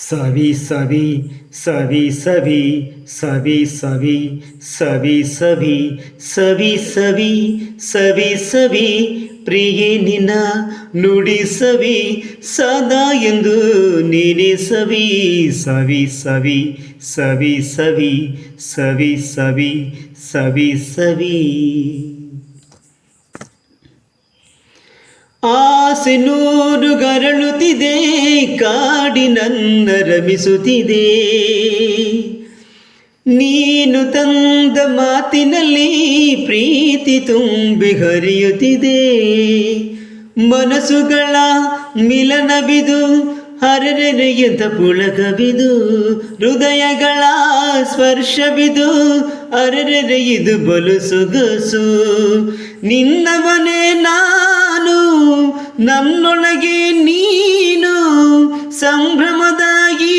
ಸವಿ ಸವಿ ಸವಿ ಸವಿ ಸವಿ ಸವಿ ಸವಿ ಸವಿ ಸವಿ ಸವಿ ಸವಿ ಸವಿ ಪ್ರಿಯೆ ನಿನ್ನ ನುಡಿ ಸವಿ ಸದಾ ಎಂದು ನೀನೆ ಸವಿ ಸವಿ ಸವಿ ಸವಿ ಸವಿ ಸವಿ ಸವಿ ಸವಿ ಸವಿ ಆಸೆ ನೂರು ಗರಳುತ್ತಿದೆ ಕಾಡಿನನ್ನ ರಮಿಸುತ್ತಿದೆ ನೀನು ತಂದ ಮಾತಿನಲ್ಲಿ ಪ್ರೀತಿ ತುಂಬಿ ಹರಿಯುತ್ತಿದೆ. ಮನಸ್ಸುಗಳ ಮಿಲನವಿದು ಹರರೆರೆಯದ ಪುಳಕವಿದು ಹೃದಯಗಳ ಸ್ಪರ್ಶವಿದು ಅರೆರೆರೆಯಿದು ಬಲು ಸೊಗಸು ನಿನ್ನವನೇ ನಾನು ನನ್ನೊಳಗೆ ನೀನು ಸಂಭ್ರಮದ ಈ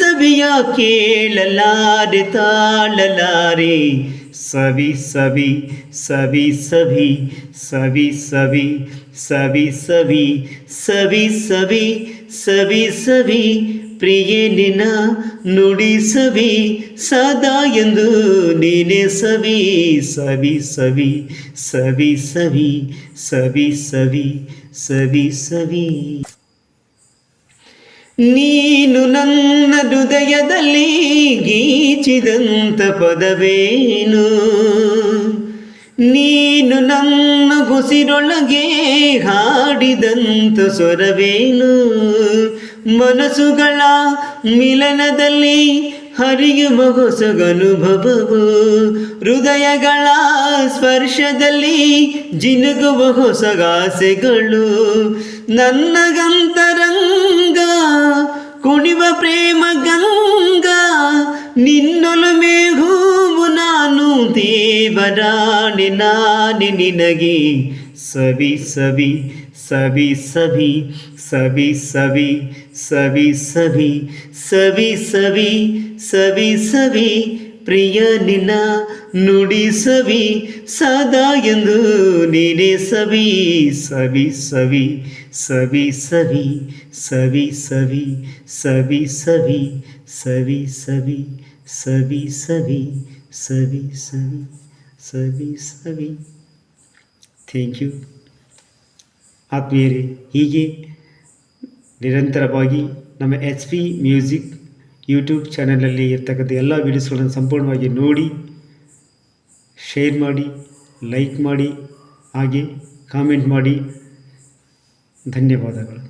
ಸವಿಯ ಕೇಳಲಾರೆ ತಾಳಲಾರೆ ಸವಿ ಸವಿ ಸವಿ ಸವಿ ಸವಿ ಸವಿ ಸವಿ ಸವಿ ಸವಿ ಸವಿ ಸವಿ ಸವಿ ಪ್ರಿಯೆ ನಿನ ನುಡಿ ಸವಿ, ಸದಾ ಎಂದು ನೀನೆ ಸವಿ ಸವಿ ಸವಿ ಸವಿ ಸವಿ ಸವಿ ಸವಿ ಸವಿ ಸವಿ. ನೀನು ನನ್ನ ಹೃದಯದಲ್ಲಿ ಗೀಚಿದಂತ ಪದವೇನು? ನೀನು ನನ್ನ ಉಸಿರೊಳಗೆ ಹಾಡಿದಂತ ಸ್ವರವೇನು? ಮನಸ್ಸುಗಳ ಮಿಲನದಲ್ಲಿ ಹರಿಯುವ ಹೊಸಗನುಭವವು, ಹೃದಯಗಳ ಸ್ಪರ್ಶದಲ್ಲಿ ಜಿನುಗುವ ಹೊಸಗಾಸೆಗಳು. ನನ್ನ ಗಂತರಂಗ ಕುಣಿವ ಪ್ರೇಮ ಗಂಗಾ ನಿನ್ನೊಲುಮೆ ದೇವರಾಣಿ ನಾನಿ ನಿನಗೆ ಸವಿ ಸವಿ ಸವಿ ಸವಿ ಸವಿ ಸವಿ ಸವಿ ಸವಿ ಸವಿ ಸವಿ ಸವಿ ಸವಿ ಪ್ರಿಯ ನಿನ್ನ ನುಡಿ ಸವಿ ಸದಾ ಎಂದು ನೀನೆ ಸವಿ ಸವಿ ಸವಿ ಸವಿ ಸವಿ ಸವಿ ಸವಿ ಸವಿ ಸವಿ ಸವಿ ಸವಿ ಸವಿ ಸವಿ ಸವಿ ಸವಿ ಸವಿ. ಥ್ಯಾಂಕ್ ಯು ಆತ್ಮೀಯರೇ, ಹೀಗೆ ನಿರಂತರವಾಗಿ ನಮ್ಮ ಎಚ್ ಪಿ ಮ್ಯೂಸಿಕ್ ಯೂಟ್ಯೂಬ್ ಚಾನಲಲ್ಲಿ ಇರ್ತಕ್ಕಂಥ ಎಲ್ಲ ವೀಡಿಯೋಸ್ಗಳನ್ನು ಸಂಪೂರ್ಣವಾಗಿ ನೋಡಿ ಶೇರ್ ಮಾಡಿ ಲೈಕ್ ಮಾಡಿ, ಹಾಗೆ ಕಾಮೆಂಟ್ ಮಾಡಿ. ಧನ್ಯವಾದಗಳು.